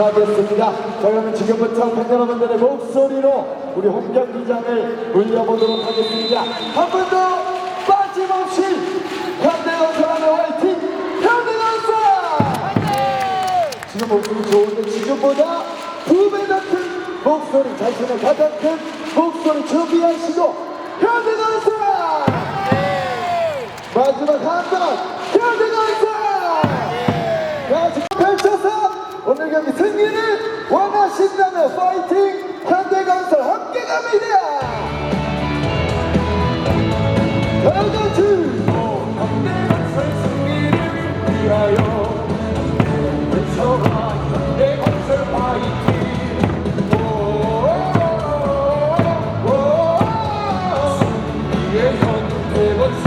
감사하겠습니다. 자, 그러면 지금부터 팬 여러분들의 목소리로 우리 홈 경기장을 울려보도록 하겠습니다. 한 번 더 빠짐없이 현대건설하는 화이팅! 현대건설! 지금 목소리 좋은데 지금보다 두 배 더 큰 목소리, 자신의 가장 큰 목소리 준비하시고 현대건설! 마지막 한 번, 현대건 대한민국의 승리를 원하신다면 파이팅! 현대건설 함께갑니다! 다같이 현대건설 승리를 위하여 외쳐라. 현대건설 파이팅. 승리의 현대건설 네